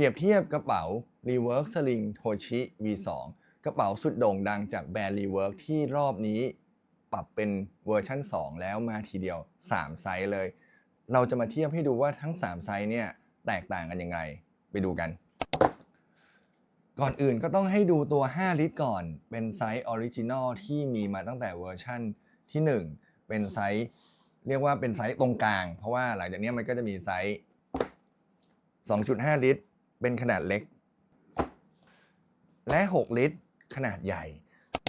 รียบเทียบกระเป๋า Rework Sling Toshi V2 กระเป๋าสุดโด่งดังจากแบรนด์ Rework ที่รอบนี้ปรับเป็นเวอร์ชัน2 แล้วมาทีเดียว 3 ไซส์เลย เราจะมาเทียบให้ดูว่าทั้ง 3 ไซส์เนี่ยแตกต่างกันยังไง ไปดูกัน ก่อนอื่นก็ต้องให้ดูตัว 5 ลิตรก่อน เป็นไซส์ออริจินอลที่มีมาตั้งแต่เวอร์ชั่นที่ 1 เป็นไซส์เรียกว่าเป็นไซส์ตรงกลาง เพราะว่าหลังจากนี้มันก็จะมีไซส์ 2.5 ลิตร เป็นขนาดเล็ก และ 6 ลิตร ขนาดใหญ่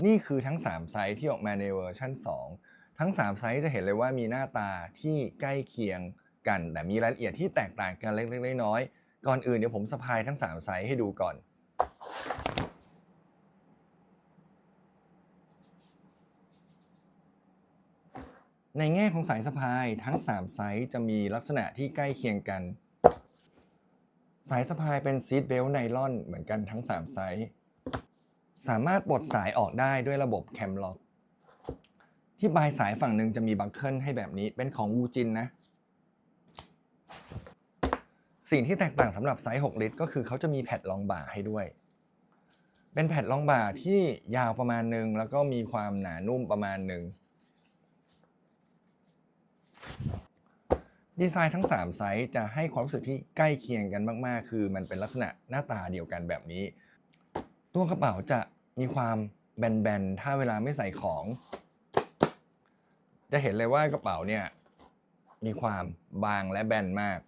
นี่คือทั้ง 3 ไซส์ที่ออกมาในเวอร์ชัน2 ทั้ง 3 ไซส์จะเห็นเลยว่ามีหน้าตาที่ใกล้เคียงกัน แต่มีรายละเอียดที่แตกต่างกันเล็กๆน้อยๆก่อนอื่นเดี๋ยวผมสะพายทั้ง 3 ไซส์ให้ดูก่อนในแง่ของสายสะพายทั้ง 3 ไซส์จะมีลักษณะที่ใกล้เคียงกัน สายสะพายเป็นซีทเบลต์ไนลอนเหมือนกันทั้ง 3 ไซส์ สามารถปลดสายออกได้ด้วยระบบแคมล็อก ที่ปลายสายฝั่งหนึ่งจะมีบังเกิลให้แบบนี้เป็นของวูจินนะ สิ่งที่แตกต่างสำหรับไซส์ 6 ลิตร ก็คือเขาจะมีแผ่นรองบ่าให้ด้วย เป็นแผ่นรองบ่าที่ยาวประมาณหนึ่งแล้วก็มีความหนานุ่มประมาณหนึ่ง ดีไซน์ทั้ง 3 ไซส์จะให้ความรู้สึกที่ใกล้เคียงกันมาก ๆ คือมันเป็นลักษณะหน้าตาเดียวกันแบบนี้ ตัวกระเป๋าจะมีความแบน ๆ ถ้าเวลาไม่ใส่ของ จะเห็นเลยว่ากระเป๋าเนี่ยมีความบางและแบนมาก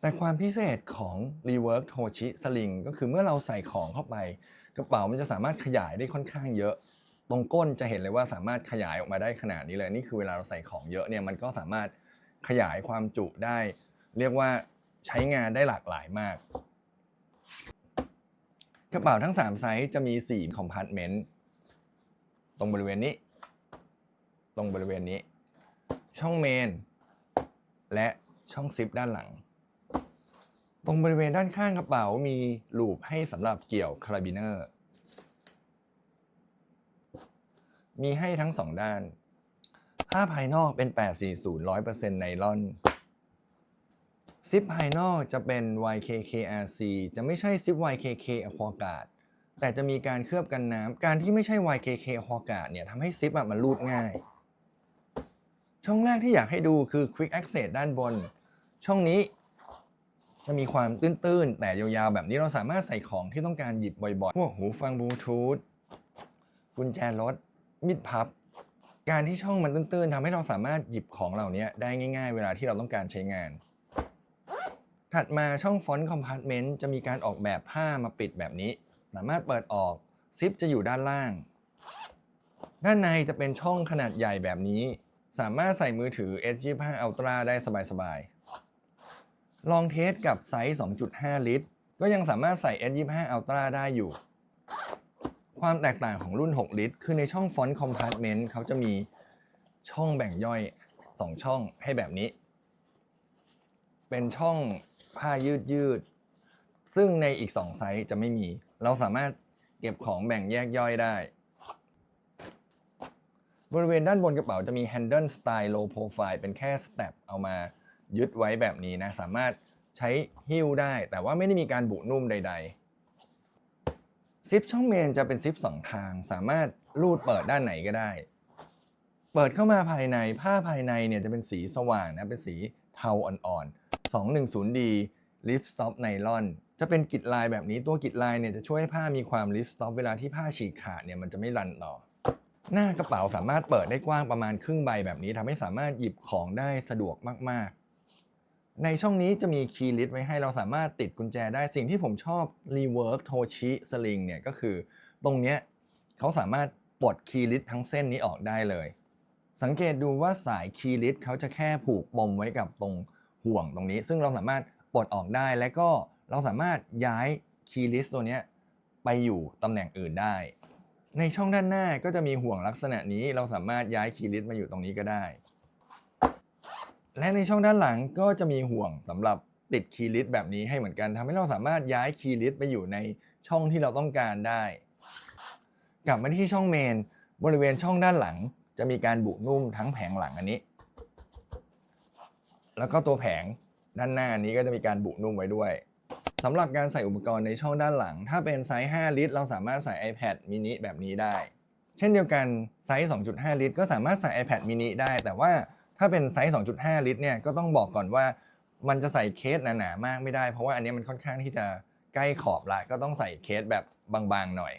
แต่ความพิเศษของ Rework Toshi Sling ก็คือเมื่อเราใส่ของเข้าไป กระเป๋ามันจะสามารถขยายได้ค่อนข้างเยอะตรงก้นจะเห็นเลยว่าสามารถขยายออกมาได้ขนาดนี้เลย นี่คือเวลาเราใส่ของเยอะเนี่ยมันก็สามารถ ขยายความจุได้ เรียกว่าใช้งานได้หลากหลายมาก กระเป๋าทั้ง 3 ไซส์จะมี 4 คอมพาร์ตเมนต์ ตรงบริเวณนี้ ตรงบริเวณนี้ ช่องเมน และช่องซิปด้านหลัง ตรงบริเวณด้านข้างกระเป๋ามีลูปให้สำหรับเกี่ยวคาราบิเนอร์ มีให้ทั้ง2ด้าน ผ้าภายนอกเป็น 840 100%ไนลอน ซิปภายนอกจะเป็น YKKRC จะไม่ใช่ซิป YKK Aquaguard แต่จะมีการเคลือบกันน้ำ การที่ไม่ใช่ YKK Aquaguard เนี่ยทำให้ซิปอะมันรูดง่าย ช่องแรกที่อยากให้ดูคือ Quick Access ด้านบน ช่องนี้จะมีความตื้นๆ แต่ยาวๆ แบบนี้เราสามารถใส่ของที่ต้องการหยิบบ่อยๆ พวกหูฟังบลูทูธกุญแจรถมิดพับ การที่ช่องมันตื้นๆทำให้เราสามารถหยิบของเหล่านี้ได้ง่าย ๆ เวลาที่เราต้องการใช้งาน ถัดมาช่องฟอนต์คอมพาร์ตเมนต์จะมีการออกแบบผ้ามาปิดแบบนี้ สามารถเปิดออกซิปจะอยู่ด้านล่าง ด้านในจะเป็นช่องขนาดใหญ่แบบนี้ สามารถใส่มือถือ S25 Ultra ได้สบายๆ ลองเทสกับไซส์ 2.5 ลิตร ก็ยังสามารถใส่ S25 Ultra ได้อยู่ ความแตกต่างของรุ่น 6 ลิตร คือในช่องฟอนต์คอมพาร์ตเมนต์เขาจะมีช่องแบ่งย่อย 2 ช่องให้แบบนี้ เป็นช่องผ้ายืดยืดๆซึ่งในอีก 2 ไซส์จะไม่มี เราสามารถเก็บของแบ่งแยกย่อยได้ บริเวณด้านบนกระเป๋าจะมี Handle Style Low Profile เป็นแค่สเต็ปเอามายึดไว้แบบนี้นะ สามารถใช้หิ้วได้ แต่ว่าไม่ได้มีการบุนุ่มใด ๆ ซิปช่องเมนจะเป็นซิป2ทาง สามารถรูดเปิดด้านไหนก็ได้ เปิดเข้ามาภายในผ้าภายในเนี่ยจะเป็นสีสว่างนะเป็นสีเทาอ่อนๆ 210D Lift Stop Nylon จะเป็นกิดลายแบบนี้ตัวกิดลายเนี่ยจะช่วยให้ผ้ามีความ Lift Stop เวลาที่ผ้าฉีกขาดเนี่ยมันจะไม่รันต่อ หน้ากระเป๋าสามารถเปิดได้กว้างประมาณครึ่งใบแบบนี้ทำให้สามารถหยิบของได้สะดวกมาก ในช่องนี้จะมีคีย์ลิสต์ไว้ให้เราสามารถติดกุญแจได้สิ่งที่ผมชอบ Rework Toshi Sling เนี่ยก็คือตรงเนี้ยเขาสามารถปลดคีย์ลิสต์ทั้งเส้นนี้ออกได้เลย สังเกตดูว่าสายคีย์ลิสต์เขาจะแค่ผูกปมไว้กับตรงห่วงตรงนี้ ซึ่งเราสามารถปลดออกได้และก็เราสามารถย้ายคีย์ลิสต์ตัวเนี้ยไปอยู่ตำแหน่งอื่นได้ ในช่องด้านหน้าก็จะมีห่วงลักษณะนี้เราสามารถย้ายคีย์ลิสต์มาอยู่ตรงนี้ก็ได้ และในช่องด้านหลังก็จะมีห่วงสำหรับติดคีย์ลิสต์แบบนี้ให้เหมือนกันทำให้เราสามารถย้ายคีย์ลิสต์ไปอยู่ในช่องที่เราต้องการได้ กลับมาที่ช่องเมน บริเวณช่องด้านหลัง จะมีการบุนุ่มทั้งแผงหลังอันนี้ แล้วก็ตัวแผงด้านหน้าอันี้ก็จะมีการบุนุ่มไว้ด้วยสำหรับการใส่อุปกรณ์ในช่องด้านหลัง ถ้าเป็นไซส์ 5 ลิตร เราสามารถใส่ iPad mini แบบนี้ได้ เช่นเดียวกันไซส์ 2.5 ลิตร ก็สามารถใส่ iPad mini ได้ แต่ว่า ถ้าเป็นไซส์ 2.5 ลิตรเนี่ยก็ต้องบอกก่อนว่ามันจะใส่เคสหนาๆมากไม่ได้ เพราะว่าอันนี้มันค่อนข้างที่จะใกล้ขอบละก็ต้องใส่เคสแบบบางๆหน่อย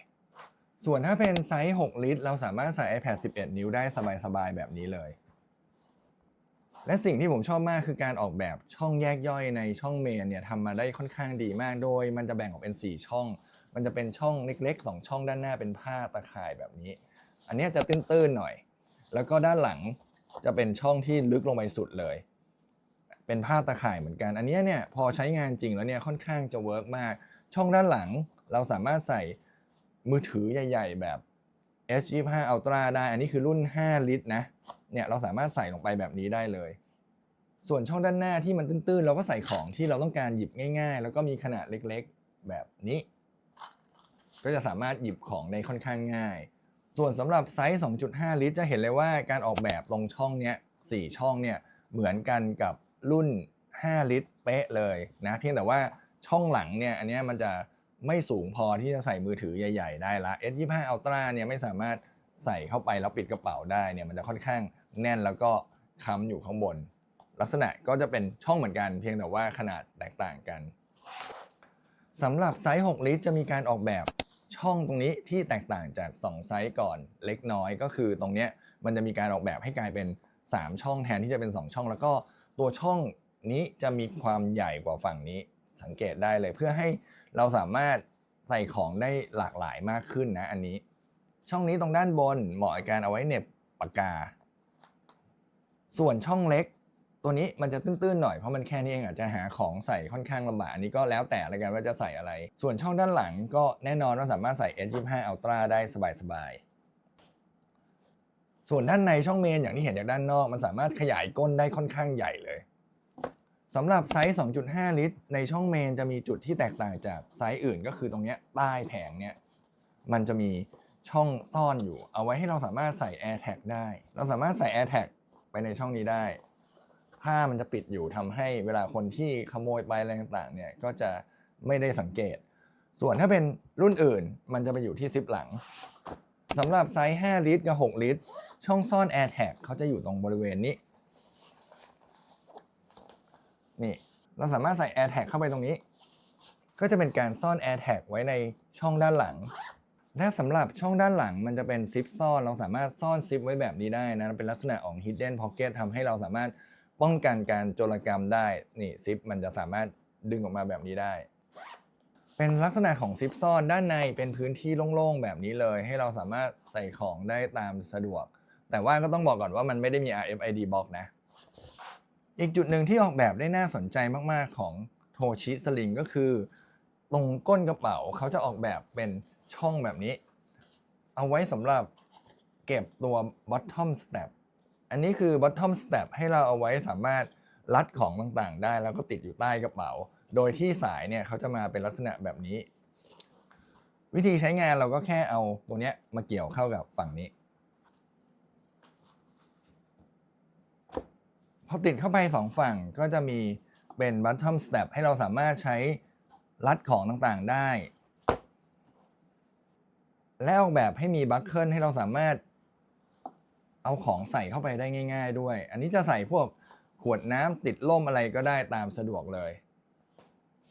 ส่วนถ้าเป็นไซส์ 6 ลิตร เราสามารถใส่ iPad 11 นิ้วได้สบายๆแบบนี้เลย และสิ่งที่ผมชอบมากคือการออกแบบช่องแยกย่อยในช่องเมนเนี่ยทำมาได้ค่อนข้างดีมากโดย มันจะแบ่งออกเป็น 4 ช่อง มันจะเป็นช่องเล็กๆสองช่องด้านหน้าเป็นผ้าตะข่ายแบบนี้ อันนี้จะตื้นๆหน่อย แล้วก็ด้านหลัง จะเป็นช่องที่ลึกลงไปสุดเลย เป็นผ้าตะข่ายเหมือนกัน อันนี้เนี่ยพอใช้งานจริงแล้วเนี่ยค่อนข้างจะเวิร์กมาก ช่องด้านหลังเราสามารถใส่มือถือใหญ่ ๆ แบบ S25 Ultra ได้ อันนี้คือรุ่น 5 ลิตรนะ เนี่ยเราสามารถใส่ลงไปแบบนี้ได้เลย ส่วนช่องด้านหน้าที่มันตื้นๆ เราก็ใส่ของที่เราต้องการหยิบง่ายๆ แล้วก็มีขนาดเล็กๆ แบบนี้ ก็จะสามารถหยิบของได้ค่อนข้างง่าย ส่วนสำหรับไซส์ 2.5 ลิตร จะเห็นเลยว่าการออกแบบตรงช่องเนี้ย4ช่องเนี่ยเหมือนกันกับรุ่น 5 ลิตรเป๊ะเลยนะเพียงแต่ว่าช่องหลังเนี่ยอันนี้มันจะไม่สูงพอที่จะใส่มือถือใหญ่ ๆ ได้ละ S25 Ultra เนี่ยไม่สามารถใส่เข้าไปแล้วปิดกระเป๋าได้เนี่ยมันจะค่อนข้างแน่นแล้วก็ค้ำอยู่ข้างบน ลักษณะก็จะเป็นช่องเหมือนกัน เพียงแต่ว่าขนาดแตกต่างกันสำหรับไซส์ 6 ลิตร จะมีการออกแบบ ช่องตรงนี้ที่แตกต่างจาก 2 ไซส์ก่อนเล็กน้อยก็คือตรงเนี้ยมันจะมีการออกแบบให้กลายเป็น 3 ช่องแทนที่จะเป็น 2 ช่อง แล้วก็ตัวช่องนี้จะมีความใหญ่กว่าฝั่งนี้สังเกตได้เลยเพื่อให้เราสามารถใส่ของได้หลากหลายมากขึ้นนะอันนี้ ช่องนี้ตรงด้านบนเหมาะกับการเอาไว้เหน็บปากกา ส่วนช่องเล็ก ตัวนี้มันจะตื้นๆหน่อยเพราะมันแค่นี้เองอาจจะหาของใส่ค่อนข้างลำบากอันนี้ก็แล้วแต่ละกันว่าจะใส่อะไร ส่วนช่องด้านหลังก็แน่นอนว่าสามารถใส่ S25 Ultra ได้สบายๆ ส่วนด้านในช่องเมนอย่างที่เห็นจากด้านนอก มันสามารถขยายก้นได้ค่อนข้างใหญ่เลยสำหรับไซส์ 2.5 ลิตร ในช่องเมนจะมีจุดที่แตกต่างจากไซส์อื่นก็คือตรงนี้ใต้แผงเนี่ยมันจะมีช่องซ่อนอยู่ เอาไว้ให้เราสามารถใส่ AirTag ได้ เราสามารถใส่ AirTag ไปในช่องนี้ได้ ผ้ามันจะปิดอยู่ทำให้เวลาคนที่ขโมยไปอะไรต่างๆเนี่ยก็จะไม่ได้สังเกต ส่วนถ้าเป็นรุ่นอื่น มันจะไปอยู่ที่ซิปหลังสำหรับไซส์ 5 ลิตรกับ 6 ลิตร ช่องซ่อน AirTag เขาจะอยู่ตรงบริเวณนี้ นี่เราสามารถใส่ AirTag เข้าไปตรงนี้ ก็จะเป็นการซ่อน AirTag ไว้ในช่องด้านหลังและสำหรับช่องด้านหลังมันจะเป็นซิปซ่อน เราสามารถซ่อนซิปไว้แบบนี้ได้นะ เป็นลักษณะของ hidden pocket ทำให้เราสามารถ ป้องกันการโจรกรรมได้นี่ซิปมันจะสามารถดึงออกมาแบบนี้ได้ เป็นลักษณะของซิปซ่อนด้านในเป็นพื้นที่โล่งๆแบบนี้เลย ให้เราสามารถใส่ของได้ตามสะดวก แต่ว่าก็ต้องบอกก่อนว่ามันไม่ได้มี RFID box นะ อีกจุดหนึ่งที่ออกแบบได้น่าสนใจมากๆของโทชิสลิงก็คือ ตรงก้นกระเป๋าเขาจะออกแบบเป็นช่องแบบนี้ เอาไว้สำหรับเก็บตัว bottom step อันนี้คือ bottom step ให้เราเอาไว้สามารถรัดของต่างๆ ได้ แล้วก็ติดอยู่ใต้กระเป๋า โดยที่สายเนี่ยเขาจะมาเป็นลักษณะแบบนี้ วิธีใช้งานเราก็แค่เอาตัวเนี้ยมาเกี่ยวเข้ากับฝั่งนี้พอติดเข้าไปสองฝั่งก็จะมีเป็น bottom step ให้เราสามารถใช้รัดของต่างๆได้ และออกแบบให้มีบัคเกิลให้เราสามารถ เอาของใส่เข้าไปได้ง่าย ๆ ด้วย อันนี้จะใส่พวกขวดน้ำติดล่มอะไรก็ได้ตามสะดวกเลย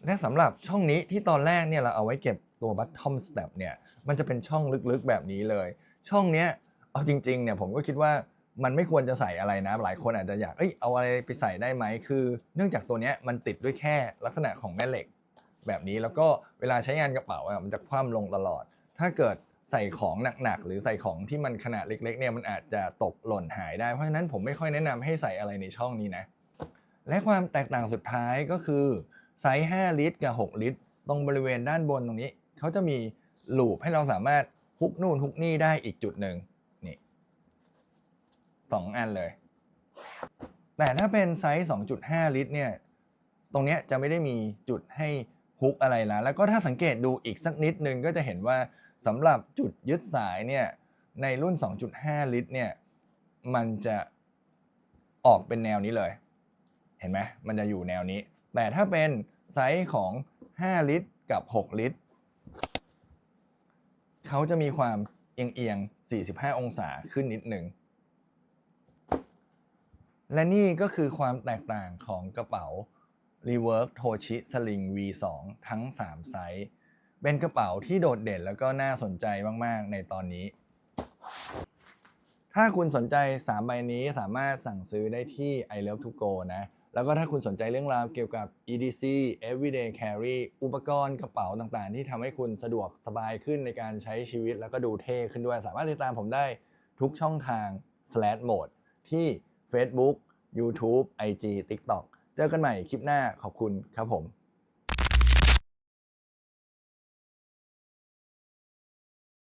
และสำหรับช่องนี้ที่ตอนแรกเนี่ยเราเอาไว้เก็บตัว bottom step เนี่ย มันจะเป็นช่องลึกๆแบบนี้เลย ช่องเนี้ยเอาจริงๆเนี่ยผมก็คิดว่ามันไม่ควรจะใส่อะไรนะ หลายคนอาจจะอยาก เอ้ย เอาอะไรไปใส่ได้ไหม คือ เนื่องจากตัวเนี้ยมันติดด้วยแค่ลักษณะของแม่เหล็ก แบบนี้ แล้วก็เวลาใช้งานกระเป๋าอะมันจะคว่ำลงตลอด ถ้าเกิด ใส่ของหนักๆ หรือใส่ของที่มันขนาดเล็ก ๆ เนี่ยมันอาจจะตกหล่นหายได้ เพราะฉะนั้นผมไม่ค่อยแนะนำให้ใส่อะไรในช่องนี้นะ และความแตกต่างสุดท้ายก็คือไซส์ 5 ลิตร กับ 6 ลิตร ตรงบริเวณด้านบนตรงนี้ เขาจะมีลูปให้เราสามารถฮุกนู่นฮุกนี่ได้อีกจุดหนึ่งนี่สองอันเลย แต่ถ้าเป็นไซส์ 2.5 ลิตรเนี่ยตรงนี้จะไม่ได้มีจุดให้ฮุกอะไรละแล้วก็ถ้าสังเกตดูอีกสักนิดนึงก็จะเห็นว่า สำหรับจุดยึดสายเนี่ยในรุ่น 2.5 ลิตรเนี่ยมันจะออกเป็นแนวนี้เลย เห็นไหมมันจะอยู่แนวนี้ แต่ถ้าเป็นไซส์ของ 5 ลิตรกับ 6 ลิตร เขาจะมีความเอียงเอียงๆ45 องศาขึ้นนิดหนึ่ง และนี่ก็คือความแตกต่างของกระเป๋า Rework Toshi Sling V2 ทั้ง 3 ไซส์ เป็นกระเป๋าที่โดดเด่นแล้วก็น่าสนใจมาก ๆ ในตอนนี้ ถ้าคุณสนใจ 3 ใบนี้สามารถสั่งซื้อได้ที่ i love to go นะ แล้วก็ถ้าคุณสนใจเรื่องราวเกี่ยวกับ EDC everyday carry อุปกรณ์กระเป๋าต่างๆ ที่ทำให้คุณสะดวกสบายขึ้นในการใช้ชีวิตแล้วก็ดูเท่ขึ้นด้วย สามารถติดตามผมได้ทุกช่องทาง slash mode ที่ Facebook YouTube IG TikTok เจอกันใหม่คลิปหน้าขอบคุณครับผม